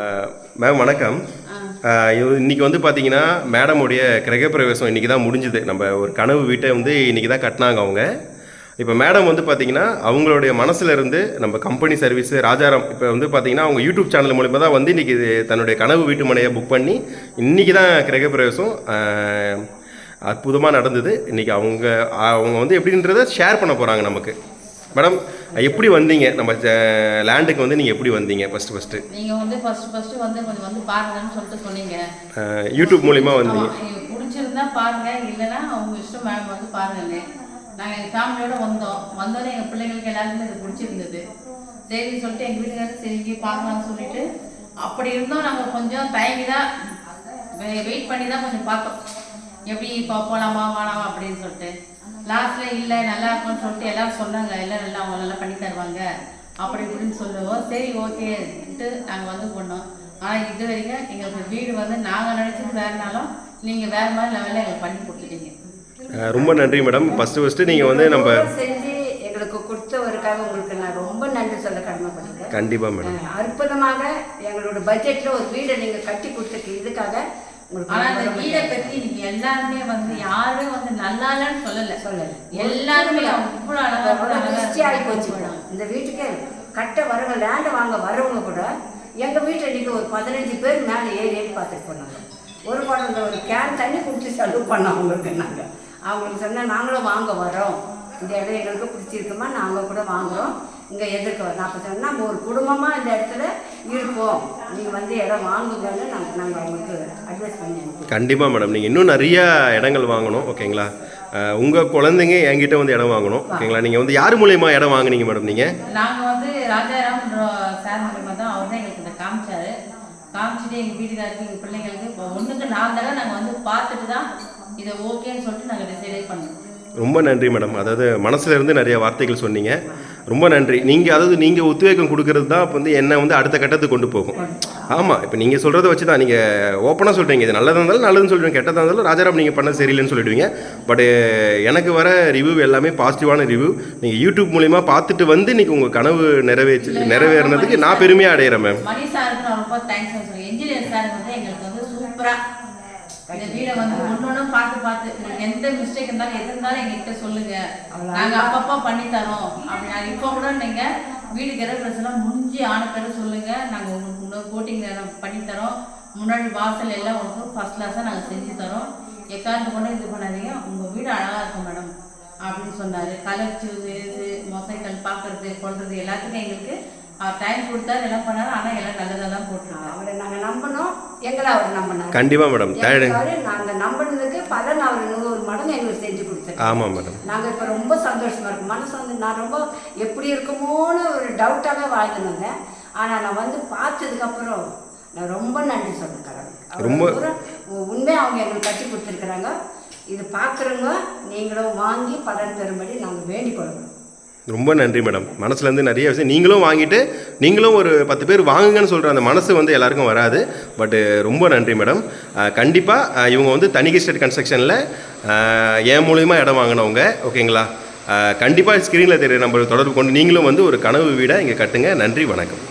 Ma'am வணக்கம். இன்னைக்கு வந்து பார்த்தீங்கன்னா மேடமுடைய கிரகப்பிரவேசம் இன்னைக்கு தான் முடிஞ்சுது. நம்ம ஒரு கனவு வீட்டை வந்து இன்னைக்கு தான் கட்டினாங்க அவங்க. இப்போ மேடம் வந்து பார்த்தீங்கன்னா அவங்களுடைய மனசுல இருந்து நம்ம கம்பெனி சர்வீஸ் ராஜாராம் இப்போ வந்து பார்த்தீங்கன்னா அவங்க யூடியூப் சேனல் மூலிமா தான் வந்து இன்னைக்கு இது தன்னுடைய கனவு வீட்டு மனையை புக் பண்ணி இன்னைக்கு தான் கிரகப்பிரவேசம் அற்புதமாக நடந்தது. இன்னைக்கு அவங்க அவங்க வந்து எப்படின்றத ஷேர் பண்ண போகிறாங்க நமக்கு. மேடம் எப்படி வந்தீங்க? நம்ம லேண்டுக்கு வந்து நீங்கள் எப்படி வந்தீங்க? ஃபஸ்ட்டு ஃபஸ்ட்டு நீங்க வந்து ஃபர்ஸ்ட் ஃபர்ஸ்ட் வந்து கொஞ்சம் வந்து பாருங்கன்னு சொல்லிட்டு சொன்னீங்க. யூடியூப் மூலிமா வந்தீங்க. பிடிச்சிருந்தா பாருங்க இல்லைன்னா அவங்க இஷ்டம் மேடம் வந்து பாருங்கன்னு. நாங்க எங்க ஃபேமிலியோட வந்தோம். வந்தோடனே எங்க பிள்ளைங்களுக்கு எல்லாருக்குமே இது பிடிச்சிருந்தது. சரி சொல்லிட்டு எங்க வீட்டுக்காரர் சரி இங்கே பார்க்கலாம்னு சொல்லிட்டு அப்படி இருந்தோம். நாங்க கொஞ்சம் தயங்கி தான் வெயிட் பண்ணி தான் கொஞ்சம் பார்த்தோம். எப்படி இப்போ போலாமா வேணாமா அப்படின்னு சொல்லிட்டு. லாஸ்ட்ல இல்லை நல்லா இருக்கும்னு சொல்லிட்டு எல்லாரும் சொன்னாங்க. எல்லாம் நல்லா அவங்க நல்லா பண்ணி தருவாங்க. அப்படி இப்படின்னு சொல்லுவோம் சரி ஓகேன்ட்டு நாங்கள் வந்து பண்ணோம் ஆனால் இது வரைக்கும் எங்களுக்கு வீடு வந்து நாங்கள் நினச்சது வேறுனாலும் நீங்கள் வேறு மாதிரி லெவலில் எங்களுக்கு பண்ணி கொடுத்துட்டீங்க. ரொம்ப நன்றி மேடம் ஃபஸ்ட்டு ஃபஸ்ட்டு நீங்கள் வந்து நம்ம செஞ்சு எங்களுக்கு கொடுத்தவருக்காக உங்களுக்கு நான் ரொம்ப நன்றி சொல்ல கடமைப்படுகிறேன் கண்டிப்பாக மேடம் அற்புதமாக எங்களோட பட்ஜெட்ல ஒரு வீடை நீங்க கட்டி கொடுத்துருக்கு இதுக்காக ஆனா அந்த வீடை பத்தி இன்னைக்கு எல்லாருமே வந்து யாருமே வந்து நல்லா இல்லைன்னு சொல்லல. சொல்லல. எல்லாருமே அவ்வளவு அழகா திருப்தி ஆகி போச்சு. மேடம். இந்த வீட்டுக்கு கட்ட வரவங்க லேண்ட் வாங்க வரவங்க கூட எங்க வீட்டுல இன்னைக்கு ஒரு பதினஞ்சு பேர் மேல ஏறி ஏறி பார்த்துட்டு போனாங்க. ஒரு குழந்தை ஒரு கேன் தண்ணி குடிச்சு செலவு பண்ணோம் அவங்களுக்கு நாங்க. அவங்களுக்கு சொன்னா நாங்களும் வாங்க வரோம் இந்த இடம் எங்களுக்கு பிடிச்சிருக்குமா? நாங்க கூட வாங்குறோம். இங்க எதிர்க்க வரோம் அப்ப சொன்னா நம்ம ஒரு குடும்பமா இந்த இடத்துல இருப்போம். நீங்க வந்து இடம் வாங்குங்கன்னு நாங்க நாங்க அவங்களுக்கு அட்வைஸ் பண்ணி கண்டிப்பாக மேடம் நீங்கள் இன்னும் நிறைய இடங்கள் வாங்கணும் ஓகேங்களா? உங்கள் குழந்தைங்க என்கிட்ட வந்து இடம் வாங்கணும் ஓகேங்களா? நீங்கள் வந்து யார் மூலியமா இடம் வாங்குனீங்க மேடம் நீங்கள் நாங்க வந்து ராஜாராம் சார் மூலியமா தான் அவர் தான் எங்களுக்கு இதை காமிச்சாரு. காமிச்சிட்டு எங்க வீட்டுக்காருக்கு எங்க பிள்ளைங்களுக்கு இப்போ ஒண்ணுக்கு நாலு தடவை நாங்க வந்து பார்த்துட்டு தான் இதை ஓகேன்னு சொல்லிட்டு நாங்க டிசைடே பண்ணோம். ரொம்ப நன்றி மேடம் அதாவது மனசுல இருந்து நிறைய வார்த்தைகள் சொன்னீங்க. ரொம்ப நன்றி. நீங்கள் அதாவது நீங்கள் உத்வேகம் கொடுக்கறது தான் இப்போ வந்து என்னை வந்து அடுத்த கட்டத்துக்கு கொண்டு போகும். ஆமாம் இப்போ நீங்கள் சொல்கிறத வச்சு தான் நீங்கள் ஓப்பனாக சொல்கிறீங்க இது நல்லதாக இருந்தாலும் நல்லதுன்னு சொல்லுவீங்க கெட்டதாக இருந்தாலும் ராஜாராம் நீங்கள் பண்ண சரியில்லைன்னு சொல்லிடுவீங்க. பட் எனக்கு வர ரிவ்யூ எல்லாமே பாசிட்டிவான ரிவ்யூ நீங்கள் யூடியூப் மூலிமா பார்த்துட்டு வந்து இன்னைக்கு உங்கள் கனவு நிறைவேச்சு நிறைவேறினதுக்கு நான் பெருமையாக அடையிறேன் மேம் மணி சாருக்கு நான் ரொம்ப தேங்க்ஸ் சொல்றேன். என்ஜினியர் சார் வந்து எங்களுக்கு வந்து சூப்பரா இந்த வீடை வந்து ஒன்னொன்னும் பார்த்து பார்த்து உங்களுக்கு எந்த மிஸ்டேக் இருந்தாலும் எது இருந்தாலும் எங்ககிட்ட சொல்லுங்க. நாங்க அப்பப்போ பண்ணி தரோம் அப்படி நான் இப்போ கூட நீங்க வீடு கிரகப்பிரசனம் முடிஞ்சு ஆன பிறகு சொல்லுங்க. நாங்க உங்களுக்கு இன்னொரு கோட்டிங் பண்ணி தரோம் முன்னாடி வாசல் எல்லாம் உங்களுக்கு ஃபர்ஸ்ட் கிளாஸாக நாங்கள் செஞ்சு தரோம். எக்காரணத்தை கொண்டு இது பண்ணாதீங்க. உங்க வீடு அழகா இருக்கும் மேடம் அப்படின்னு சொன்னாரு. கலர் சூஸ் இது மொசைக்கல் பார்க்கறது கொள்றது எல்லாத்துக்கும் எங்களுக்கு டைம் கொடுத்தாரு எல்லாம் பண்ணாரு. ஆனா எல்லாம் நல்லதாக தான் போட்டிருக்காங்க அவரை நாங்க நம்பணும். எங்களை அவர் நம்பினார் கண்டிப்பாக மேடம். தேடு எங்களுக்காக நாங்க நம்பினதுக்கு பலன் அவர் நூறு மடங்கு எங்களுக்கு செஞ்சு கொடுத்தாரு ஆமாம் மேடம். நாங்க இப்ப ரொம்ப சந்தோஷமா இருக்கோம். மனசு வந்து நான் ரொம்ப எப்படி இருக்குமோன்னு ஒரு டவுட்டாவே வாழ்ந்துன்னு வந்தேன். ஆனா நான் வந்து பார்த்ததுக்கு அப்புறம் நான் ரொம்ப நன்றி கடவுள். ரொம்ப- உண்மையை அவங்க எங்களுக்கு கட்டி கொடுத்துருக்குறாங்க. இது பார்க்குறவங்க நீங்களும் வாங்கி பலன் பெறும்படி நாங்கள் வேண்டிக் கொள்கிறோம். ரொம்ப நன்றி மேடம். மனசுலேருந்து நிறைய விஷயம் நீங்களும் வாங்கிட்டு நீங்களும் ஒரு பத்து பேர் வாங்குங்கன்னு சொல்கிற அந்த மனசு வந்து எல்லாருக்கும் வராது. பட்டு ரொம்ப நன்றி மேடம். கண்டிப்பாக இவங்க வந்து தனிகை ஸ்டேட் கன்ஸ்ட்ரக்ஷனில் என் மூலியமா இடம் வாங்கினவங்க ஓகேங்களா? கண்டிப்பாக ஸ்க்ரீனில் தெரிய நம்பர் தொடர்பு கொண்டு நீங்களும் வந்து ஒரு கனவு வீடை இங்கே கட்டுங்க. நன்றி வணக்கம்.